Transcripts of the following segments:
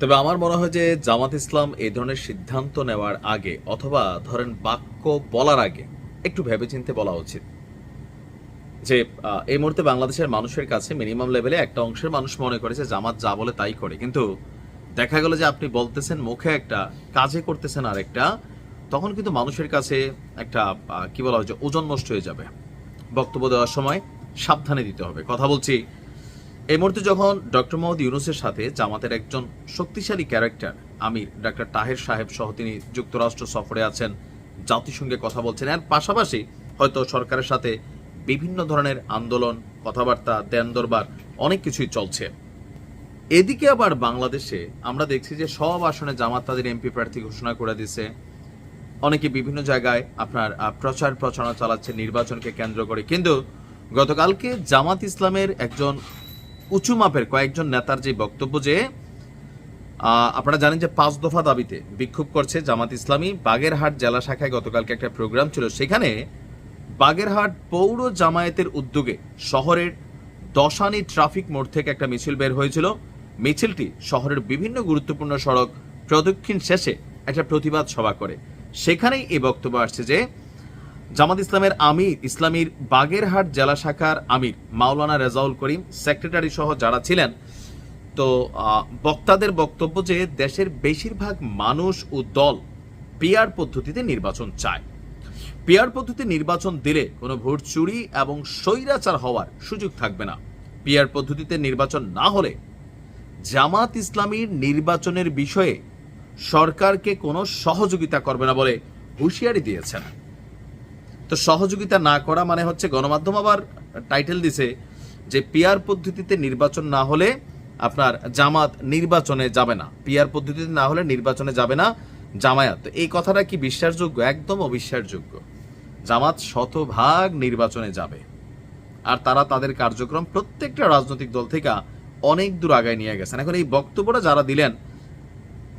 তবে আমার মনে হয় যে জামাত ইসলাম এই ধরনের সিদ্ধান্ত নেওয়ার আগে অথবা ধরেন বাক্য বলার আগে একটু ভেবেচিন্তে বলা উচিত। যে এই মুহূর্তে বাংলাদেশের মানুষের কাছে মিনিমাম লেভেলে একটা অংশের মানুষ মনে করে যে জামাত যা বলে তাই করে। কিন্তু দেখা গেল যে আপনি বলতেছেন মুখে একটা, কাজে করতেছেন আরেকটা, তখন কিন্তু মানুষের কাছে একটা কি বলা হয় ওজন নষ্ট হয়ে যাবে। বক্তব্য দেওয়ার সময় সাবধানে দিতে হবে। কথা বলছি এই মুহূর্তে যখন ডক্টর মোহাম্মদ ইউনুসের সাথে জামাতের একজন শক্তিশালী ক্যারেক্টার আমির ডক্টর তাহের সাহেব সহ তিনি যুক্তরাষ্ট্র সফরে আছেন, জাতিসংঘে কথা বলছেন, এর পাশাপাশি হয়তো সরকারের সাথে বিভিন্ন ধরনের আন্দোলন, কথাবার্তা দেন দরবার অনেক কিছুই চলছে। এদিকে আবার বাংলাদেশে আমরা দেখছি যে সব আসনে জামাত তাদের এমপি প্রার্থী ঘোষণা করে দিছে। অনেকে বিভিন্ন জায়গায় আপনার প্রচার প্রচারণা চালাচ্ছে, নির্বাচনকে কেন্দ্র করে। কিন্তু গতকালকে জামাত ইসলামের একজন উঁচু মাপের কয়েকজন নেতার যে বক্তব্য যে আপনারা জানেন যে পাঁচ দফা দাবিতে বিক্ষোভ করছে জামাত ইসলামী। বাগেরহাট জেলা শাখায় গতকালকে একটা প্রোগ্রাম ছিল। সেখানে বাগেরহাট পৌর জামায়াতের উদ্যোগে শহরের দশানি ট্রাফিক মোড় থেকে একটা মিছিল বের হয়েছিল। মিছিলটি শহরের বিভিন্ন গুরুত্বপূর্ণ সড়ক প্রদক্ষিণ শেষে একটা প্রতিবাদ সভা করে। সেখানেই এই বক্তব্য আসছে যে জামাত ইসলামের আমির ইসলামীর বাগেরহাট জেলা শাখার আমির মাওলানা রেজাউল করিম সেক্রেটারি সহ যারা ছিলেন, তো বক্তাদের বক্তব্য যে দেশের বেশিরভাগ মানুষ ও দল পিয়ার পদ্ধতিতে নির্বাচন চায়। পিয়ার পদ্ধতি নির্বাচন দিলে কোনো ভোট চুরি এবং স্বৈরাচার হওয়ার সুযোগ থাকবে না। পিয়ার পদ্ধতিতে নির্বাচন না হলে জামাত ইসলামীর নির্বাচনের বিষয়ে সরকারকে কোনো সহযোগিতা করবে না বলে হুঁশিয়ারি দিয়েছেন। তো সহযোগিতা না করা মানে হচ্ছে গণমাধ্যম আবার টাইটেল দিছে যে পিয়ার পদ্ধতিতে নির্বাচন না হলে আপনার জামাত নির্বাচনে যাবে না। পিয়ার পদ্ধতিতে না হলে নির্বাচনে যাবে না জামায়াত। এই কথাটা কি বিশ্বাসযোগ্য? একদম অবিশ্বাসযোগ্য। জামাত শতভাগ নির্বাচনে যাবে। আর তারা তাদের কার্যক্রম প্রত্যেকটা রাজনৈতিক দল থেকে অনেক দূর আগায় নিয়ে গেছেন। এখন এই বক্তব্যটা যারা দিলেন,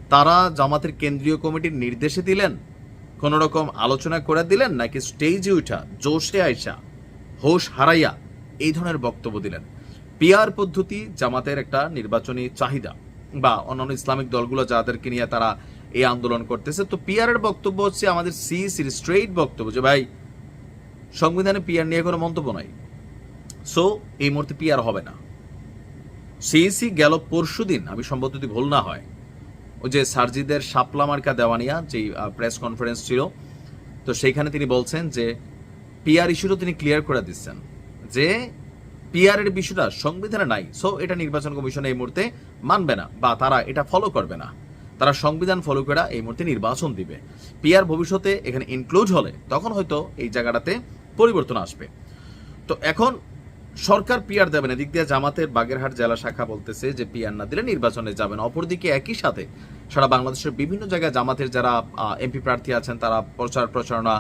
তারা জামাতের কেন্দ্রীয় কমিটির নির্দেশে দিলেন কোন রকম আলোচনা করে দিলেন নাকি স্টেজে উঠা, জোশে আইসা, হোশ হারাইয়া এই ধরনের বক্তব্য দিলেন? পিয়ার পদ্ধতি জামাতের একটা নির্বাচনী চাহিদা বা অন্যান্য ইসলামিক দলগুলো যাদেরকে নিয়ে তারা এই আন্দোলন করতেছে। তো পিয়ারের বক্তব্য হচ্ছে আমাদের সিইসির স্ট্রেইট বক্তব্য যে, ভাই, সংবিধানে পিয়ার নিয়ে কোনো মন্তব্য নাই। সো এই মুহূর্তে পিয়ার হবে না। সিইসি গেল পরশু দিন আমি সম্ভবত যদি ভুল না হয় ওই যে সার্জিদের শাপলা মার্কা দেওয়ানিয়া যে প্রেস কনফারেন্স ছিল, তো সেইখানে তিনি বলছেন যে পিআর ইস্যুটা তিনি ক্লিয়ার করে দিচ্ছেন যে পিআর এর বিষয়টা সংবিধানে নাই। সো এটা নির্বাচন কমিশন এই মুহূর্তে মানবে না বা তারা এটা ফলো করবে না। তারা সংবিধান ফলো করে এই মুহূর্তে নির্বাচন দিবে। পিআর ভবিষ্যতে এখানে ইনক্লুড হলে তখন হয়তো এই জায়গাটাতে পরিবর্তন আসবে। তো এখন সরকার পিয়ার দেবে না এদিক দিয়ে জামাতের বাগেরহাট জেলা শাখা বলতেছে যে পিয়ার না দিলে নির্বাচনে যাবেন। অপরদিকে একই সাথে সারা বাংলাদেশের বিভিন্ন জায়গায় জামাতের যারা এমপি প্রার্থী আছেন, তারা প্রচার প্রচারণা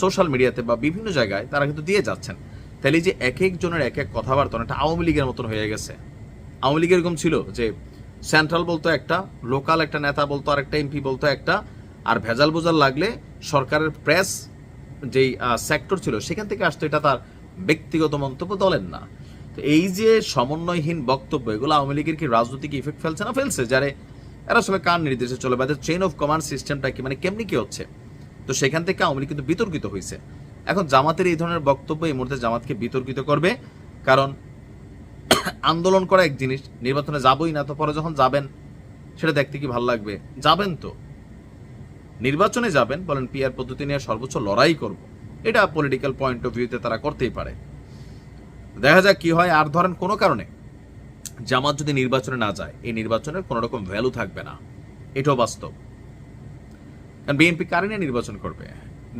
সোশ্যাল মিডিয়াতে বা বিভিন্ন জায়গায় তারা কিন্তু দিয়ে যাচ্ছেন। তাহলে যে এক একজনের এক এক কথাবার্তা একটা আওয়ামী লীগের মতন হয়ে গেছে। আওয়ামী লীগ এরকম ছিল যে সেন্ট্রাল বলতো একটা, লোকাল একটা নেতা বলতো আর একটা এমপি বলতো একটা, আর ভেজাল বোজাল লাগলে সরকারের প্রেস যেই সেক্টর ছিল, সেখান থেকে আসতো, এটা তার ব্যক্তিগত মন্তব্য দলেন না। তো এই যে সমন্বয়হীন বক্তব্য, এগুলো আওয়ামী লীগের কি রাজনৈতিক ইফেক্ট ফেলছে না ফেলছে? যারে এরা আসলে কার নির্দেশে চলে বা চেইন অফ কমান্ড সিস্টেমটা কি মানে কেমনি কি হচ্ছে? তো সেখান থেকে আওয়ামী লীগ কিন্তু বিতর্কিত হয়েছে এখন জামাতের এই ধরনের বক্তব্য এই মুহূর্তে জামাতকে বিতর্কিত করবে, কারণ আন্দোলন করা এক জিনিস, নির্বাচনে যাবই না, তো পরে যখন যাবেন, সেটা দেখতে কি ভালো লাগবে? যাবেন তো। নির্বাচনে যাবেন, বলেন পিআর পদ্ধতি নিয়ে সর্বোচ্চ লড়াই করব। এটা পলিটিক্যাল পয়েন্ট অফ ভিউতে তারা করতেই পারে। দেখা যাক কি হয়। আর ধরেন কোনো কারণে জামাত যদি নির্বাচনে না যায় এই নির্বাচনের কোনো রকম ভ্যালু থাকবে না। এটাও বাস্তব। কারণ বিএনপি কারে নিয়ে নির্বাচন করবে?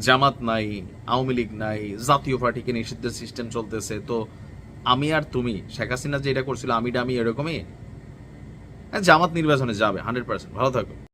জামাত নাই আওয়ামী লীগ নাই জাতীয় পার্টিকে নিষিদ্ধ সিস্টেম চলতেছে। তো আমি আর তুমি শেখ হাসিনা যেটা করছিল আমি ডামি এরকমই? হ্যাঁ, জামাত নির্বাচনে যাবে হান্ড্রেড পার্সেন্ট ভালো থাকো